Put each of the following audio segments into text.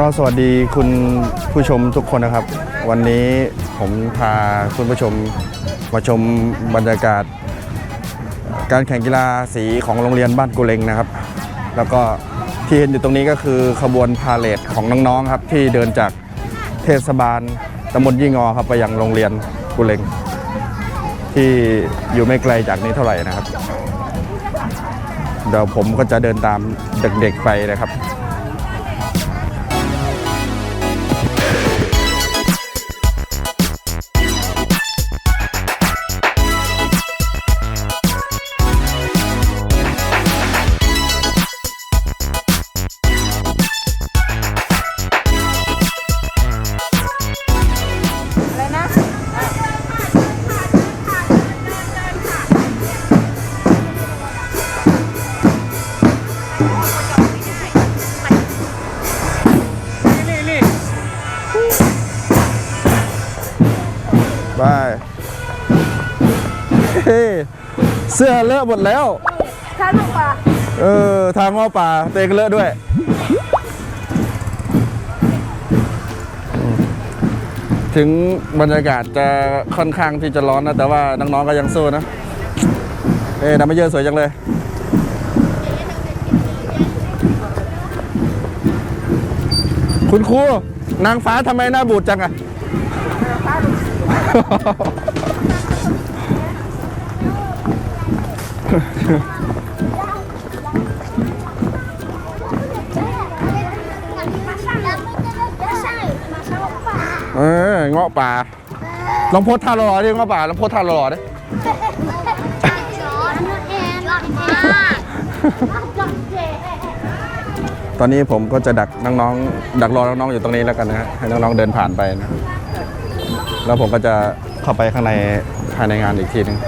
ก็สวัสดีคุณผู้ชมทุกคนนะครับ วันนี้ผมพาคุณผู้ชมมาชมบรรยากาศ การแข่งกีฬาสีของโรงเรียนบ้านกุเลงนะครับ แล้วก็ที่เห็นอยู่ตรงนี้ก็คือขบวนพาเลทของน้องๆครับ ที่เดินจากเทศบาลตำบลยี่งอครับไปยังโรงเรียนกุเลงที่อยู่ไม่ไกลจากนี้เท่าไหร่นะครับ เดี๋ยวผมก็จะเดินตามเด็กๆไปนะครับ สื้อเลอะหมดแล้วถ้าลูกปลาเออ ทางง้อป่าเตงเลอะด้วยอืมถึงบรรยากาศจะค่อนข้างที่จะร้อนนะ แต่ว่าน้องๆก็ยังสู้นะ เอ้ดำไม่เยอะสวยจังเลย คุณครูนางฟ้าทำไมหน้าบูดจังอะเออเงาะป่าลองโพสท่าหล่อๆดิเงาะป่าลองโพสท่าหล่อๆดิตอนนี้ผมก็จะดักน้องๆดักรอน้องๆอยู่ตรงนี้แล้วกันนะฮะให้น้องๆเดินผ่านไปนะแล้วผมก็จะเข้าไปข้างในภายในงานอีกทีหนึง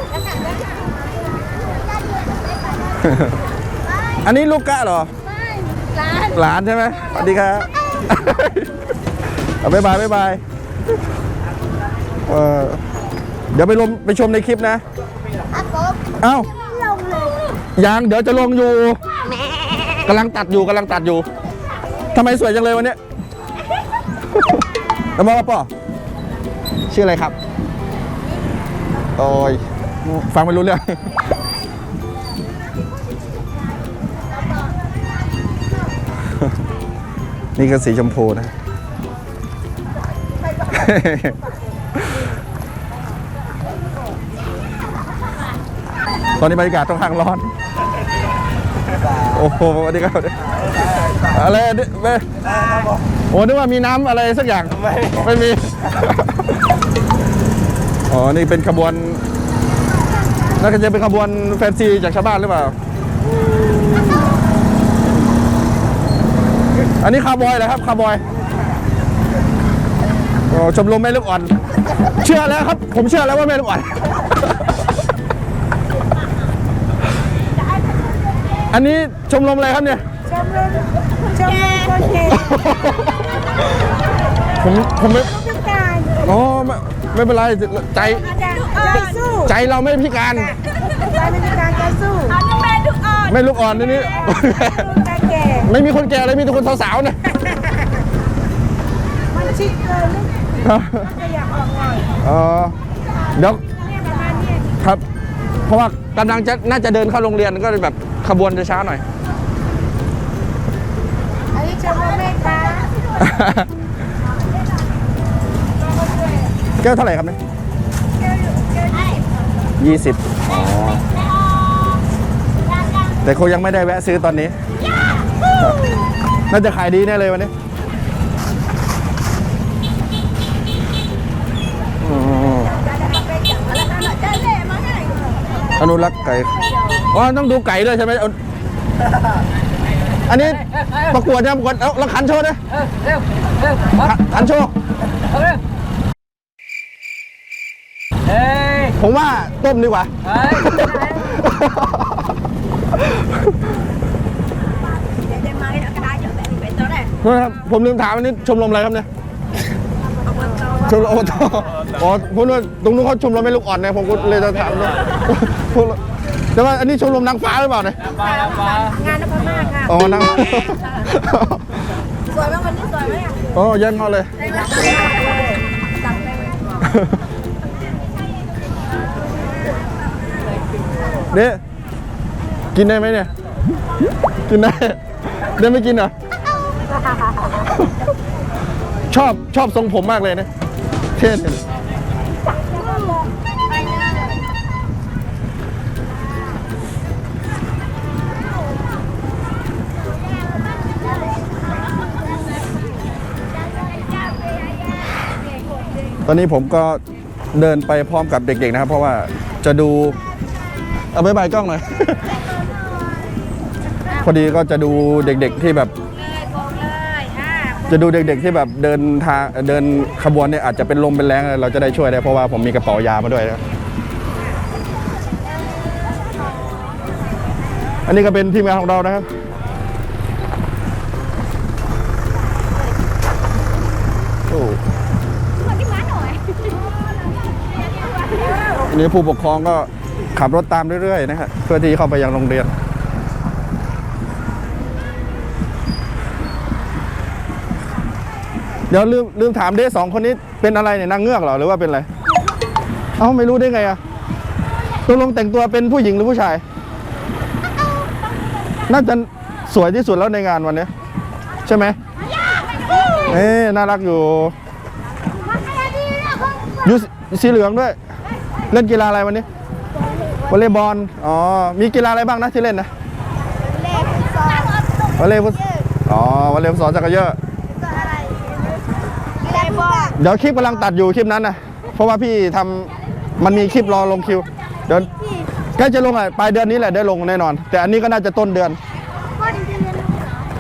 อันนี้ลูกกะเหรอหลานใช่ไหมสวัสดีครับเอาบ๊ายบายบ๊ายบาย เออเดี๋ยวไปลงไปชมในคลิปนะเอ้ายังเดี๋ยวจะลงอยู่กำลังตัดอยู่กำลังตัดอยู่ทำไมสวยจังเลยวันเนี้ยแล้วบอกว่าป่อชื่ออะไรครับ โอ้ย ฟังไม่รู้เรื่อง นี่ก็สีชมพูนะ ตอนนี้บรรยากาศค่อนข้างร้อน โอ้โหสวัสดีครับอะไรเนี่ยเว้ยโอ้นึกว่ามีน้ำอะไรสักอย่างไม่ไม่มี อ๋อ นี่เป็นขบวนน่าจะเป็นขบวนแฟนซีจากชาวบ้านหรือเปล่า อันนี้คาร์บอยเหรอครับคาร์บอย โอ้ชมรมแม่ลูกอ่อน เชื่อแล้วครับ ผมเชื่อแล้วว่าแม่ลูกอ่อน อันนี้ชมรมอะไรครับเนี่ยชมรมชมรมคนเก่งผมผมไม่พิการอ๋อไม่ไม่เป็นไรใจใจสู้ใจเราไม่พิการใจไม่พิการใจสู้อันนี้แม่ลูกอ่อนไม่ลูกอ่อนนี่นี่ ใจแก่ ไม่มีคนแก่เลยมีแต่คนสาวๆเนี่ยมัน ชิดเกินจะอยากออกหน่อยอ๋อเดี๋ยวเนี่ยประมาณเนี้ยครับ เพราะว่ากำลังจะน่าจะเดินเข้าโรงเรียนก็เลยแบบขบวนจะช้าหน่อย อันนี้ชมรมแม่ค้าแก้วเท่าไหร่ครับเนี่ยยี่สิบอ๋อ แต่คงยังไม่ได้แวะซื้อตอนนี้ น่าจะขายดีแน่เลยวันนี้อ๋อ อนุรักษ์ไก่อ๋อต้องดูไก่ด้วยใช่ไหมเอาอันนี้ประกวดยังประกวดเอาแล้วขันโชว์นะขันขันโชว์เฮ้ยผมว่าต้มดีกว่าเฮ้ยโทษนะครับผมลืมถามอันนี้ชมรมอะไรครับเนี่ย ชมรมอบตอ๋อผมว่าตรงนู้นเขาชมรมไม่ลูกอ่อนเนี่ยผมก็เลยจะถามด้วยแต่ว่าอันนี้ชมรมนางฟ้าหรือเปล่าเนี่ยปลาปลางานนพมาศค่ะอ๋อนางสวยไหมวันนี้สวยไหมอะโอ้ยังเอาเลยเด้กินได้ไหมเนี่ย กินได้เด้ไม่กินเหรอชอบชอบทรงผมมากเลยนะ เท่เลยตอนนี้ผมก็เดินไปพร้อมกับเด็กๆนะครับ เพราะว่าจะดู เอาบายบายกล้องหน่อย พอดีก็จะดูเด็กๆที่แบบ เลยบอกเลยอ่า จะดูเด็กๆที่แบบเดินทางเดินขบวนเนี่ยอาจจะเป็นลมเป็นแรงเราจะได้ช่วยได้เพราะว่าผมมีกระเป๋ายามาด้วยนะอันนี้ก็เป็นทีมงานของเรานะครับโอ้อันนี้ผู้ปกครองก็ขับรถตามเรื่อยๆนะครับเพื่อที่เข้าไปยังโรงเรียน เดี๋ยวลืมลืมถามเด้สองคนนี้เป็นอะไรเนี่ยนางเงือกเหรอหรือว่าเป็นอะไร เอ้าไม่รู้ได้ไงอะตกลงแต่งตัวเป็นผู้หญิงหรือผู้ชาย น่าจะสวยที่สุดแล้วในงานวันนี้ ใช่ไหมเอ๊น่ารักอยู่อยูสสีเหลืองด้วย เล่นกีฬาอะไรวันนี้วอลเลย์บอลอ๋อมีกีฬาอะไรบ้างนะที่เล่นนะเลขสองวอลเลย์ฟุตอ๋อวอลเลย์ฟุตซอลจักรเยอะก็อะไร เลขบอเดี๋ยวคลิปกำลังตัดอยู่คลิปนั้นนะเพราะว่าพี่ทำมันมีคลิปรอลงคิว เดี๋ยวใกล้จะลงอะปลายเดือนนี้แหละได้ลงแน่นอน แต่อันนี้ก็น่าจะต้นเดือนคนเดือน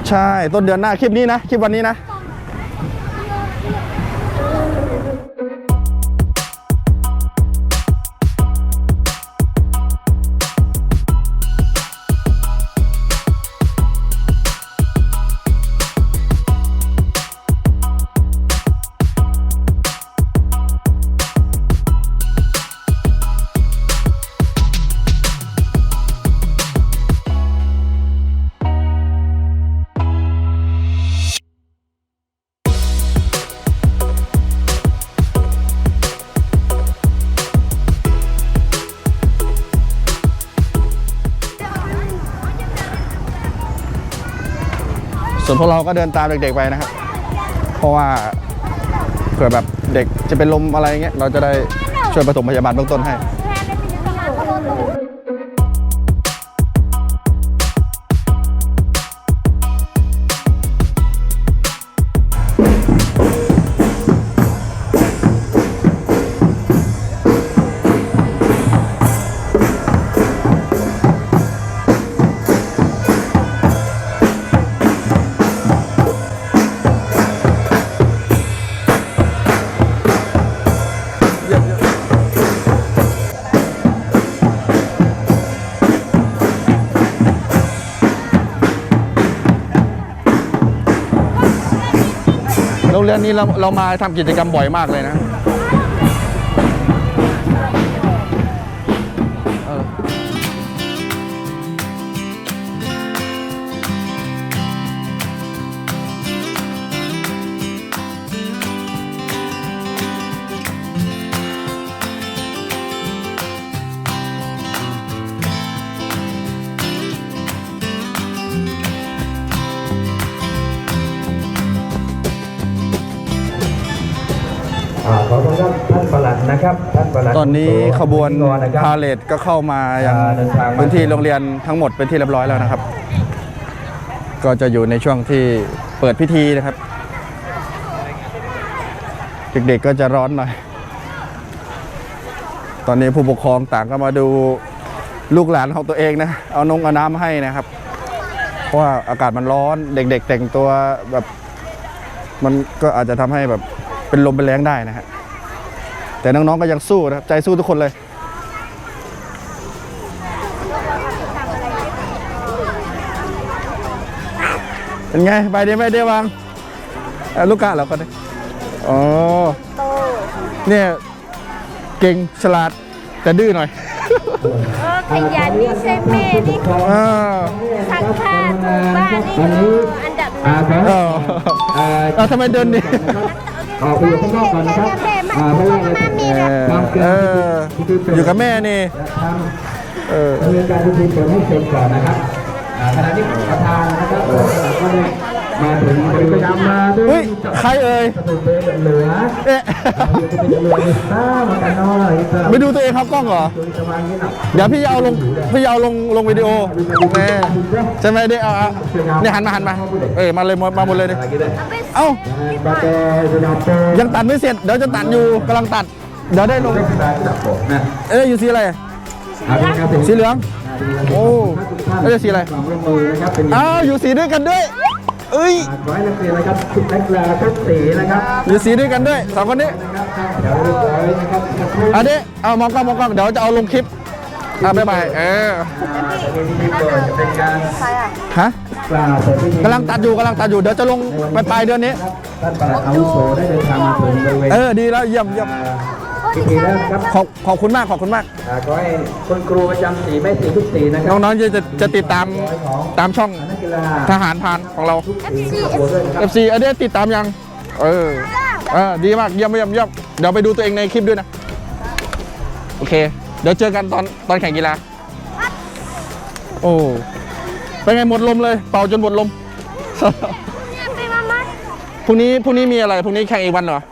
ใช่ต้นเดือนหน้าคลิปนี้นะคลิปวันนี้นะ วกเราก็เดินตามเด็กๆไปนะครับ เพราะว่าเผื่อแบบเด็กจะเป็นลมอะไรเงี้ยเราจะได้ช่วยประถมพยาบาลเบื้องต้นให้ เรียนนี้เราเรามาทำกิจกรรมบ่อยมากเลยนะ ตอนนี้ขบวนกรนะครับพาเลทก็เข้ามายังอ่าเดินทางมาพื้นที่โรงเรียนทั้งหมดเป็นที่เรียบร้อยแล้วนะครับ ก็จะอยู่ในช่วงที่เปิดพิธีนะครับ เด็กๆก็จะร้อนหน่อย ตอนนี้ผู้ปกครองต่างก็มาดูลูกหลานของตัวเองนะ เอานงเอาน้ำให้นะครับ เพราะว่าอากาศมันร้อน เด็ก ๆ แต่งตัวแบบ มันก็อาจจะทำให้แบบเป็นลมเป็นแรงได้นะฮะ แต่น้องๆก็ยังสู้นะครับใจสู้ทุกคนเลย เป็นไงไปดีไม่ได้วางเอ่อลูกกะเหรอคนนี้อ๋อโตเนี่ยเก่งฉลาดแต่ดื้อหน่อย เออขยันนี่ใช่แม่นี่อ่าซักผ้าถูบ้านนี่เอออันดับอ่าขอเอออ่าเอ้าทำไมเดินดิออกไปอยู่ข้างนอกก่อนนะครับ อ่าเพราะว่าเราเออเอออยู่กับแม่นี่ทเออำดำเนินการพิธีเปิดให้เสร็จก่อนนะครับอ่าขณะที่ประธานนะครับก็ได้ มาถึงบริเวณมาด้วเฮ้ยยใครเอ่ยสมุดเป็นเหลือเอ๊ะจะเป็นเหลือนี่ซ่ามากันน้อยครับไม่ดูตัวเองครับกล้องเหรอตัวจะวางนี้หนักเดี๋ยวพี่จะเอาลงพี่จะเอาลงลงวิดีโอแน่ใช่ไหมเดี๋ยวเอาเอาเนี่ยหันมาหันมาเอ้ยมาเลยมามาหมดเลยดิอะไรกันเลยเอ้าบาเตอร์ดูนาโต้ยังตัดไม่เสร็จเดี๋ยวจะตัดอยู่กำลังตัดเดี๋ยวได้ลงได้สไตล์ระดับผมนะเอ้ยอยู่สีอะไรอาเป็นการสีเหลืองโอ้แล้วจะสีอะไรความร่วมมือนะครับเป็นอย่างอ้าวอยู่สีด้วยกันด้วย เอ้ยขอให้นักเรียนนะครับทุกนักกีฬาทุกสีนะครับอยู่สีด้วยกันด้วยสองคนนี้นะครับเดี๋ยวเรียบร้อยนะครับสักครู่อันนี้เอามองกล้องมองกล้องเดี๋ยวจะเอาลงคลิปอะบ๊ายบายเออจะมีพิธีเปิดจะเป็นการฮะกล่าวเปิดพิธีกำลังตัดอยู่กำลังตัดอยู่เดี๋ยวจะลงไปปลายเดือนนี้ท่านปลัดอาวุโสได้เดินทางมาถึงบริเวณเออดีแล้วเยี่ยมเยี่ยม พิธีแล้วนะครับขอบขอบคุณมากขอบคุณมาก อ่าขอให้คุณครูประจำสีแม่สีทุกสีนะครับน้องๆจะจะจะติดตามตามช่องนักกีฬาทหารพรานของเราสีขบวนด้วยนะครับ FC อันนี้ติดตามยัง เออเออดีมากเยี่ยมเยี่ยมเยี่ยมเดี๋ยวไปดูตัวเองในคลิปด้วยนะ โอเค เดี๋ยวเจอกันตอนตอนแข่งกีฬา โอ้เป็นไงหมดลมเลย เป่าจนหมดลมเนี่ยไปมามาพรุ่งนี้พรุ่งนี้มีอะไรพรุ่งนี้แข่งอีกวันเหรอบอล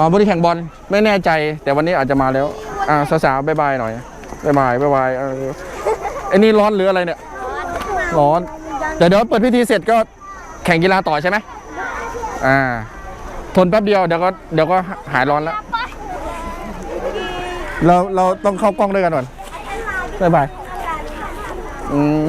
อ๋อพรุ่งนี้แข่งบอลไม่แน่ใจ แต่วันนี้อาจจะมาแล้ว อ่าสาวๆบายบายหน่อยบายบายบายบายเออไอ้นี่ร้อนหรืออะไรเนี่ย ร้อนแต่เดี๋ยวเปิดพิธีเสร็จก็แข่งกีฬาต่อใช่ไหมอ่า ทนแป๊บเดียวเดี๋ยวก็เดี๋ยวก็หายร้อนแล้ว เราเราต้องเข้ากล้องด้วยกันก่อนบายบายอืม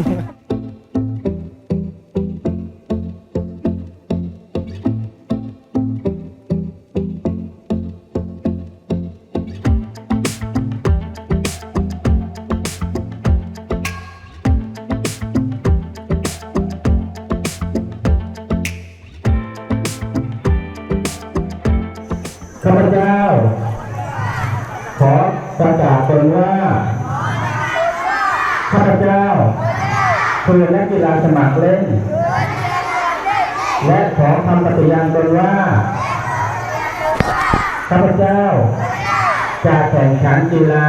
คือนักกีฬาสมัครเล่น และขอคำปฏิญาณตนว่าข้าพเจ้าจะแข่งขันกีฬา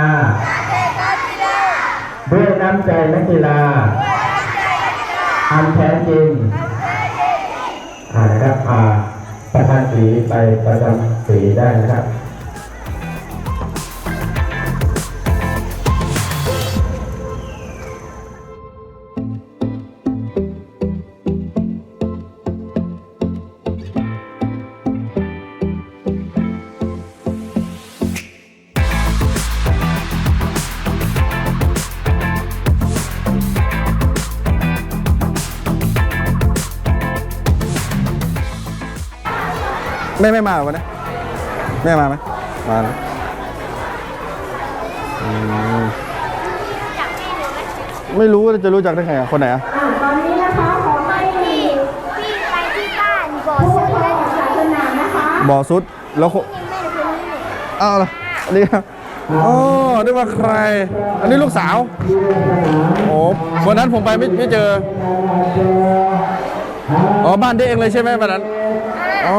ด้วยน้ำใจนักกีฬาอันแท้จริงอ่านะครับอ่าประธานสีไปประจำสีได้นะครับ แม่ไม่มาเหรอวันนี้แม่มาไหมมานะอืมไม่รู้ว่าจะรู้จักได้ไงอะคนไหนอะตอนนี้นะคะขอไปที่พี่ไปที่บ้านบ่อสุดได้อยู่สนามนะคะบ่อซุดแล้วโคยังไม่ได้คนนี้เนี่ยอ้าวเหรออันนี้ครับอ๋อนึกว่าใคร อันนี้ลูกสาวโอ้วันนั้นผมไปไม่ไม่เจอ อ๋อบ้านเด็กเองเลยใช่ไหมวันนั้น อ๋อ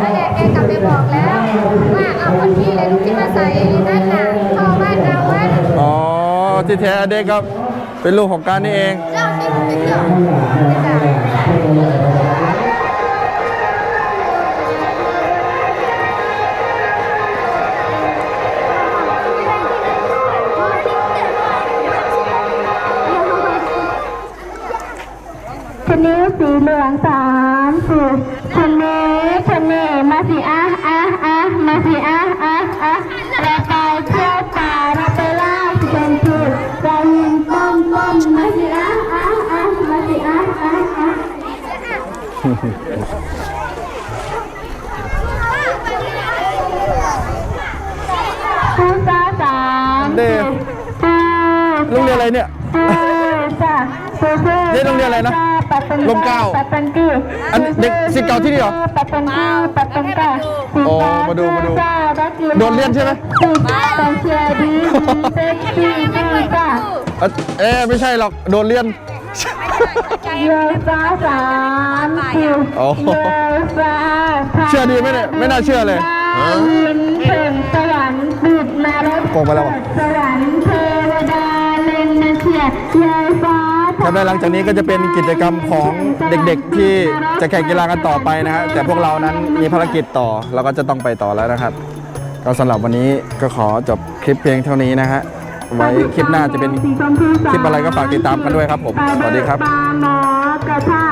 แล้วแกแกกลับไปบอกแล้ว ว่าเอาคนที่เลยที่มาใส่นั่นน่ะเข้าบ้านเราวันอ๋อที่แท้เด็กก็เป็นลูกของการนี่เอง เจ้าที่มันเป็นเรื่องไม่ได้คนนี้สีเหลืองสาม สิบคนนี้คนนี้มาสิอะอะอะมาสิอะอะอะเราไปเที่ยวป่าเราไปล่าสัตว์จุดเรายิงป้อมป้อมมาสิอะอะอะมาสิอะอะอะผู้สาสามเด็กโรงเรียนอะไรเนี่ยจ้ะผู้ผู้เรียนโรงเรียนอะไรนะ ลมเกล้าปัตตันกีอันเด็กศิษย์เก่าที่นี่เหรอปัตตันกีปัตตันกาโอ้มาดูมาดู โดดเรียนใช่ไหมตองเชียร์ดีเซ็กซี่ดีจ้ะเอ่อเอ๊ะไม่ใช่หรอก โดนเรียนเยอะฟ้าสามสิบโอ้โหเยอะฟ้าเชื่อดีไหมเนี่ยไม่น่าเชื่อเลยยินถึงสวรรค์ปิดนรกโกงไปแล้วเหรอสวรรค์เทวดาเล่นนะเชียเยอะฟ้า ครับและหลังจากนี้ก็จะเป็นกิจกรรมของเด็กๆ ที่จะแข่งกีฬากันต่อไปนะฮะแต่พวกเรานั้นมีภารกิจต่อเราก็จะต้องไปต่อแล้วนะครับ ก็สำหรับวันนี้ก็ขอจบคลิปเพียงเท่านี้นะฮะไว้คลิปหน้าจะเป็นคลิปอะไรก็ฝากติดตามกันด้วยครับผมสวัสดีครับปลาหมอกระทะ